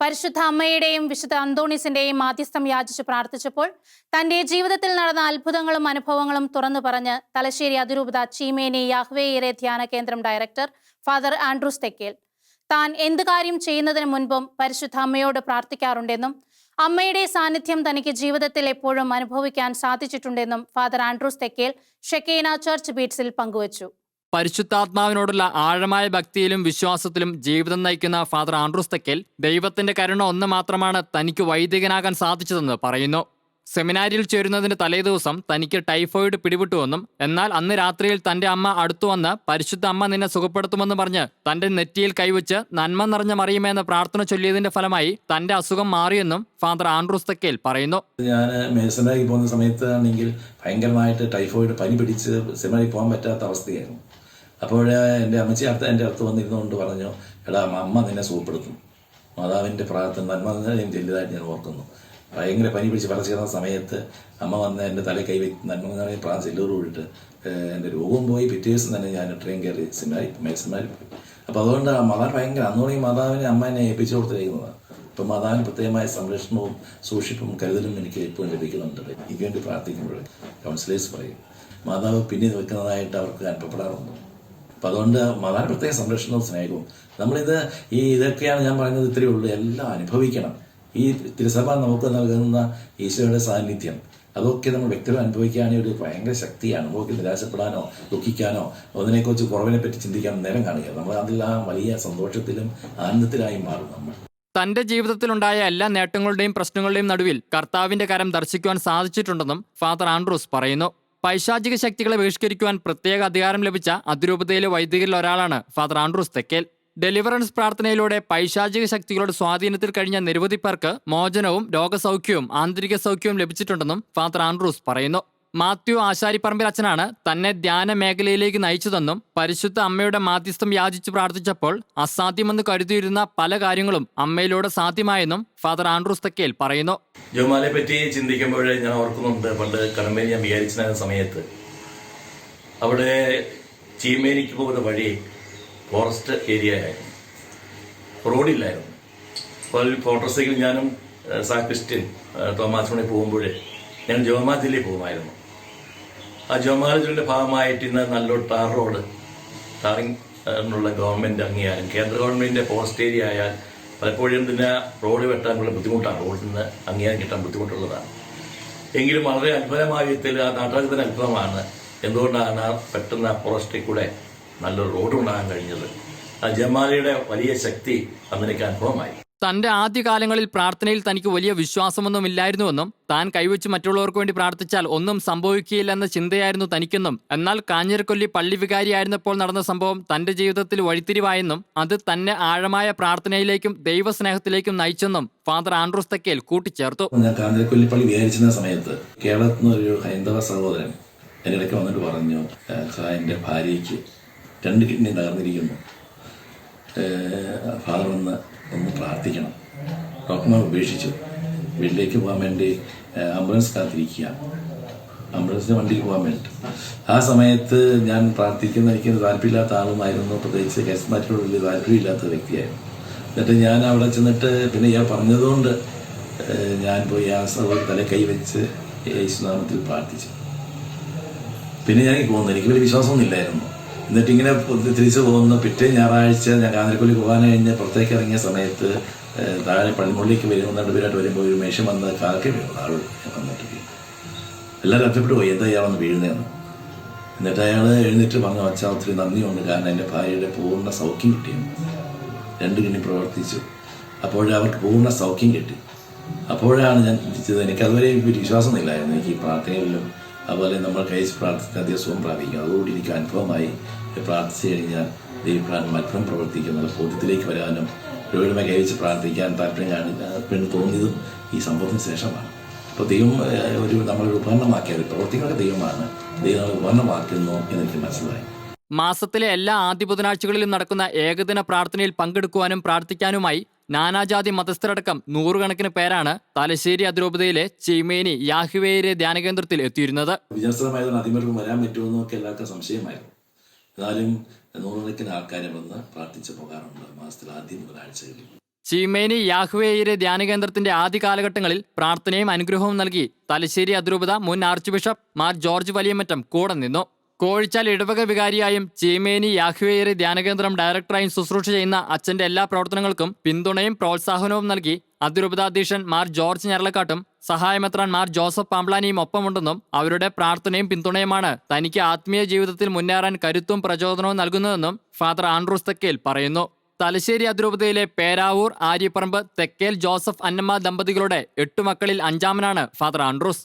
പരിശുദ്ധ അമ്മയുടെയും വിശുദ്ധ അന്തോണീസിന്റെയും മാധ്യസ്ഥം യാചിച്ച് പ്രാർത്ഥിച്ചപ്പോൾ തന്റെ ജീവിതത്തിൽ നടന്ന അത്ഭുതങ്ങളും അനുഭവങ്ങളും തുറന്നു പറഞ്ഞ് തലശ്ശേരി അതിരൂപത ചീമേനി യാഹ്വേയിലെ ധ്യാന കേന്ദ്രം ഡയറക്ടർ ഫാദർ ആൻഡ്രൂസ് തെക്കേൽ. താൻ എന്ത് കാര്യം ചെയ്യുന്നതിന് മുൻപും പരിശുദ്ധ അമ്മയോട് പ്രാർത്ഥിക്കാറുണ്ടെന്നും അമ്മയുടെ സാന്നിധ്യം തനിക്ക് ജീവിതത്തിൽ എപ്പോഴും അനുഭവിക്കാൻ സാധിച്ചിട്ടുണ്ടെന്നും father Andrews Thekkel Shekinah church ബീറ്റ്സിൽ പങ്കുവച്ചു. പരിശുദ്ധാത്മാവിനോടുള്ള ആഴമായ ഭക്തിയിലും വിശ്വാസത്തിലും ജീവിതം നയിക്കുന്ന ഫാദർ ആൻഡ്രൂസ് തെക്കൽ ദൈവത്തിന്റെ കരുണ ഒന്ന് മാത്രമാണ് തനിക്ക് വൈദികനാകാൻ സാധിച്ചതെന്ന് പറയുന്നു. സെമിനാരിയിൽ ചേരുന്നതിന് തലേദിവസം തനിക്ക് ടൈഫോയിഡ് പിടിപെട്ടുവെന്നും എന്നാൽ അന്ന് രാത്രിയിൽ തന്റെ അമ്മ അടുത്തു വന്ന് പരിശുദ്ധ അമ്മ നിന്നെ സുഖപ്പെടുത്തുമെന്ന് പറഞ്ഞ് തന്റെ നെറ്റിയിൽ കൈവച്ച് നന്മ നിറഞ്ഞ മറിയുമെന്ന് പ്രാർത്ഥന ചൊല്ലിയതിന്റെ ഫലമായി തന്റെ അസുഖം മാറിയെന്നും ഫാദർ ആൻഡ്രൂസ് തെക്കേൽ പറയുന്നു. ഞാൻ മേസനായി പോകുന്ന സമയത്താണെങ്കിൽ ഭയങ്കരമായിട്ട് ടൈഫോയിഡ് പനി പിടിച്ച് സെമിനാരി പോകാൻ പറ്റാത്ത അവസ്ഥയായിരുന്നു. അപ്പോൾ എന്റെ അമ്മച്ചി അടുത്ത് എന്റെ അടുത്ത് വന്നിരുന്നുകൊണ്ട് പറഞ്ഞു എടാ അമ്മ നിന്നെ സുഖപ്പെടുത്തും. മാതാവിന്റെ പ്രാർത്ഥന നന്മ ഞാൻ ചെല്ലുതായിട്ട് ഞാൻ ഓർക്കുന്നു. ഭയങ്കര പനി പിടിച്ച് പറച്ചു കിടന്ന സമയത്ത് അമ്മ വന്ന് എന്റെ തല കൈ വെച്ച് നന്മ നിറയെ പ്രാർത്ഥന ചെല്ലൂർ വിട്ട് എന്റെ രോഗം പോയി. പിറ്റേ ദിവസം തന്നെ ഞാൻ ട്രെയിൻ കയറി സെമിനാരി മേസന്മാരി പോയി. അപ്പോൾ അതുകൊണ്ട് ആ മാതാവ് ഭയങ്കര അന്നോളം ഈ മാതാവിനെ അമ്മ എന്നെ ഏൽപ്പിച്ചു കൊടുത്തിരിക്കുന്നതാണ് ഇപ്പം മാതാവിന് പ്രത്യേകമായ സംരക്ഷണവും സൂക്ഷിപ്പും കരുതലും എനിക്ക് എപ്പോഴും ലഭിക്കുന്നുണ്ട്. എനിക്ക് വേണ്ടി പ്രാർത്ഥിക്കുമ്പോൾ കൗൺസിലേഴ്സ് പറയും മാതാവ് പിന്നീട് വെക്കുന്നതായിട്ട് അവർക്ക് അനുഭവപ്പെടാറുണ്ട്. അപ്പം അതുകൊണ്ട് വളരെ പ്രത്യേക സംരക്ഷണവും സ്നേഹവും. നമ്മളിത് ഈ ഇതൊക്കെയാണ് ഞാൻ പറയുന്നത് ഇത്രയേ ഉള്ളൂ. എല്ലാം അനുഭവിക്കണം. ഈ തിരുസഭ നമുക്ക് നൽകുന്ന ഈശോയുടെ സാന്നിധ്യം അതൊക്കെ നമ്മൾ വ്യക്തികൾ അനുഭവിക്കാനേ ഒരു ഭയങ്കര ശക്തിയാണ്. നമുക്ക് നിരാശപ്പെടാനോ ദുഃഖിക്കാനോ അതിനെക്കുറിച്ച് കുറവിനെ പറ്റി ചിന്തിക്കാൻ നേരം കാണുക നമ്മൾ അതിൽ ആ വലിയ സന്തോഷത്തിലും ആനന്ദത്തിലായി മാറും നമ്മൾ. തന്റെ ജീവിതത്തിലുണ്ടായ എല്ലാ നേട്ടങ്ങളുടെയും പ്രശ്നങ്ങളുടെയും നടുവിൽ കർത്താവിന്റെ കരം ദർശിക്കുവാൻ സാധിച്ചിട്ടുണ്ടെന്നും ഫാദർ ആൻഡ്രൂസ് പറയുന്നു. പൈശാചിക ശക്തികളെ ബഹിഷ്കരിക്കുവാൻ പ്രത്യേക അധികാരം ലഭിച്ച അതിരൂപതയിലെ വൈദികരിൽ ഒരാളാണ് ഫാദർ ആൻഡ്രൂസ് തെക്കേൽ. ഡെലിവറൻസ് പ്രാർത്ഥനയിലൂടെ പൈശാചിക ശക്തികളുടെ സ്വാധീനത്തിൽ കഴിഞ്ഞ നിരവധി പേർക്ക് മോചനവും രോഗസൗഖ്യവും ആന്തരിക സൗഖ്യവും ലഭിച്ചിട്ടുണ്ടെന്നും ഫാദർ ആൻഡ്രൂസ് പറയുന്നു. മാത്യു ആശാരിപ്പറമ്പിൽ അച്ഛനാണ് തന്നെ ധ്യാന മേഖലയിലേക്ക് നയിച്ചതെന്നും പരിശുദ്ധ അമ്മയുടെ മാധ്യസ്ഥം യാചിച്ചു പ്രാർത്ഥിച്ചപ്പോൾ അസാധ്യമെന്ന് കരുതിയിരുന്ന പല കാര്യങ്ങളും അമ്മയിലൂടെ സാധ്യമായെന്നും ഫാദർ ആൻഡ്രൂസ് തക്കേൽ പറയുന്നു. ജോമാലയെ പറ്റി ചിന്തിക്കുമ്പോൾ ഞാൻ ഓർക്കുന്നുണ്ട് പണ്ട് കടമ്പേരി ഞാൻ വിചാരിച്ചിരുന്ന സമയത്ത്. അവിടെ ചീമേനിക്ക് പോകുന്ന വഴി ഫോറസ്റ്റ് ഏരിയ ആയിരുന്നു. റോഡില്ലായിരുന്നു. അപ്പോൾ മോട്ടോർ സൈക്കിൾ ഞാനും തോമാസ് മണി പോകുമ്പോൾ ഞാൻ ജോമാ ജില്ലയിൽ പോകുമായിരുന്നു. ആ ജോമാലജിയുടെ ഭാഗമായിട്ട് ഇന്ന് നല്ലൊരു ടാർ റോഡ് ടാറിനുള്ള ഗവൺമെന്റ് അംഗീകാരം കേന്ദ്ര ഗവൺമെന്റിന്റെ ഫോറസ്റ്റ് ഏരിയ ആയാൽ പലപ്പോഴും ഇതിന് റോഡ് വെട്ടാനുള്ള ബുദ്ധിമുട്ടാണ്. റോഡിൽ നിന്ന് അംഗീകാരം കിട്ടാൻ ബുദ്ധിമുട്ടുള്ളതാണ്. എങ്കിലും വളരെ അത്ഭുതമായ വിധത്തിൽ ആ നാട്ടുകാർക്ക് അത്ഭുതമാണ് എന്തുകൊണ്ടാണ് ആ പെട്ടെന്ന് ഫോറസ്റ്റിൽ കൂടെ നല്ലൊരു റോഡ് ഉണ്ടാകാൻ കഴിഞ്ഞത്? ആ ജമാലയുടെ വലിയ ശക്തി അന്നെനിക്ക് അനുഭവമായി. തന്റെ ആദ്യകാലങ്ങളിൽ പ്രാർത്ഥനയിൽ തനിക്ക് വലിയ വിശ്വാസമൊന്നുമില്ലായിരുന്നുവെന്നും താൻ കൈവച്ച് മറ്റുള്ളവർക്ക് വേണ്ടി പ്രാർത്ഥിച്ചാൽ ഒന്നും സംഭവിക്കുകയില്ലെന്ന ചിന്തയായിരുന്നു തനിക്കെന്നും എന്നാൽ കാഞ്ഞിരക്കൊല്ലി പള്ളി വികാരിയായിരുന്നപ്പോൾ നടന്ന സംഭവം തന്റെ ജീവിതത്തിൽ വഴിത്തിരിവായെന്നും അത് തന്നെ ആഴമായ പ്രാർത്ഥനയിലേക്കും ദൈവസ്നേഹത്തിലേക്കും നയിച്ചെന്നും ഫാദർ ആൻഡ്രൂസ് തക്കേൽ കൂട്ടിച്ചേർത്തു. ഞാൻ കാഞ്ഞിരക്കൊല്ലിപ്പള്ളി വിചാരിച്ചിരുന്ന സമയത്ത് കേരളത്തിൽ ഒരു ഹൈന്ദവ സഹോദരൻ എന്റെ വന്നിട്ട് പറഞ്ഞു "സാർ, എന്റെ ഭാര്യയ്ക്ക് രണ്ട് കിഡ്നി തകർന്നിരിക്കുന്നു. ഫാദർ ഒന്ന് ഒന്ന് പ്രാർത്ഥിക്കണം. ഡോക്ടർമാർ ഉപേക്ഷിച്ച്. വീട്ടിലേക്ക് പോകാൻ വേണ്ടി ആംബുലൻസ് കാത്തിരിക്കുക. ആംബുലൻസിന് വണ്ടിയിൽ പോകാൻ വേണ്ടി. ആ സമയത്ത് ഞാൻ പ്രാർത്ഥിക്കുന്ന എനിക്ക് താല്പര്യമില്ലാത്ത ആളുമായിരുന്നു പ്രത്യേകിച്ച് കേസ്മാറ്റിനോട് വലിയ താല്പര്യമില്ലാത്ത വ്യക്തിയായിരുന്നു. എന്നിട്ട് ഞാൻ അവിടെ ചെന്നിട്ട് പിന്നെ ഇയാൾ പറഞ്ഞതുകൊണ്ട് ഞാൻ പോയി ആ സഹോദരൻ തല കൈവച്ച് യേശുനാമത്തിൽ പ്രാർത്ഥിച്ചു. പിന്നെ ഞാൻ പോകുന്നു. എനിക്ക് വലിയ വിശ്വാസമൊന്നും ഇല്ലായിരുന്നു എന്നിട്ട് ഇങ്ങനെ തിരിച്ചു പോകുന്ന പിറ്റേ ഞായറാഴ്ച ഞാൻ കാഞ്ഞിരക്കൊല്ലി പോകാൻ കഴിഞ്ഞ് പുറത്തേക്ക് ഇറങ്ങിയ സമയത്ത് താഴെ പള്ളിമുള്ളിലേക്ക് വരുമ്പോൾ നടുവിലായിട്ട് വരുമ്പോൾ ഒരു മേശം വന്ന് കാലൊക്കെ വീണു. ആൾ വന്നിട്ട്. എല്ലാവരും ഒറ്റപ്പെട്ടു പോയി. എന്താ ഇയാളൊന്ന് വീഴുന്നതെന്ന്. എന്നിട്ട് അയാൾ എഴുന്നേറ്റ് പറഞ്ഞു വച്ചാൽ ഒത്തിരി നന്ദിയുണ്ട്. കാരണം എന്റെ ഭാര്യയുടെ പൂർണ സൗഖ്യം കിട്ടിയെന്ന് രണ്ട് കിണി പ്രവർത്തിച്ചു. അപ്പോൾ അവർക്ക് പൂർണ സൗഖ്യം കിട്ടി. അപ്പോഴാണ് ഞാൻ ചിന്തിച്ചത് എനിക്കതുവരെ ഒരു വിശ്വാസമൊന്നുമില്ലായിരുന്നു. എനിക്ക് ഈ പ്രാർത്ഥനയിലും അതുപോലെ നമ്മൾ കഴിച്ച് പ്രാർത്ഥിച്ച അധികം സുഖം പ്രാപിക്കും അതുകൊണ്ട് എനിക്ക് അനുഭവമായി പ്രാർത്ഥിച്ചു കഴിഞ്ഞാൽ ദൈവപ്രാൻ അത്ഭുതം പ്രവർത്തിക്കുന്നത് ബോധ്യത്തിലേക്ക് വരാനും രോഗികളെ കഴിച്ച് പ്രാർത്ഥിക്കാൻ താല്പര്യം കാണിക്കാൻ തോന്നിയതും ഈ സംഭവത്തിന് ശേഷമാണ്. അപ്പോൾ ദൈവം ഒരു നമ്മളൊരു ഉപകരണമാക്കിയത് പ്രവർത്തികളൊക്കെ ദൈവമാണ്. ദൈവം ഉപകരണമാക്കുന്നു എന്നെനിക്ക് മനസ്സിലായി. മാസത്തിലെ എല്ലാ ആദ്യ ബുധനാഴ്ചകളിലും നടക്കുന്ന ഏകദിന പ്രാർത്ഥനയിൽ പങ്കെടുക്കുവാനും പ്രാർത്ഥിക്കാനുമായി നാനാജാതി മതസ്ഥരടക്കം നൂറുകണക്കിന് പേരാണ് തലശ്ശേരി അതിരൂപതയിലെ ചീമേനി യാഹുവേരെ ധ്യാനകേന്ദ്രത്തിൽ എത്തിയിരുന്നത്. വിജയസ്ഥലമായതുകൊണ്ട് അതിമേർക്ക് വരാൻ പറ്റുമെന്നൊക്കെ എല്ലാവർക്കും സംശയമായിരുന്നു. എന്നാലും നൂറുകണക്കിന് ആൾക്കാരെ വന്ന് പ്രാർത്ഥിച്ചു പോകാറുണ്ട് മാസത്തിൽ ആദ്യം ഒരാഴ്ചകളിൽ ചീമേനി യാഹുവേയിലെ ധ്യാനകേന്ദ്രത്തിന്റെ ആദ്യ കാലഘട്ടങ്ങളിൽ പ്രാർത്ഥനയും അനുഗ്രഹവും നൽകി തലശ്ശേരി അതിരൂപത മുൻ archbishop Mar George Valiyamattam കൂടെ നിന്നു. കോഴിച്ചാൽ ഇടവക വികാരിയായും ചീമേനി യാഹ്വേരി ധ്യാനകേന്ദ്രം ഡയറക്ടറായും ശുശ്രൂഷ ചെയ്യുന്ന അച്ഛന്റെ എല്ലാ പ്രവർത്തനങ്ങൾക്കും പിന്തുണയും പ്രോത്സാഹനവും നൽകി അതിരൂപതാധ്യക്ഷൻ മാർ ജോർജ് ഞരളക്കാട്ടും സഹായമെത്രാൻ മാർ ജോസഫ് പാംബ്ലാനിയും ഒപ്പമുണ്ടെന്നും അവരുടെ പ്രാർത്ഥനയും പിന്തുണയുമാണ് തനിക്ക് ആത്മീയ ജീവിതത്തിൽ മുന്നേറാൻ കരുത്തും പ്രചോദനവും നൽകുന്നതെന്നും ഫാദർ ആൻഡ്രൂസ് തെക്കേൽ പറയുന്നു. തലശ്ശേരി അതിരൂപതയിലെ പേരാവൂർ ആര്യപ്പറമ്പ് തെക്കേൽ ജോസഫ് അന്നമ്മ ദമ്പതികളുടെ എട്ടു മക്കളിൽ അഞ്ചാമനാണ് ഫാദർ ആൻഡ്രൂസ്.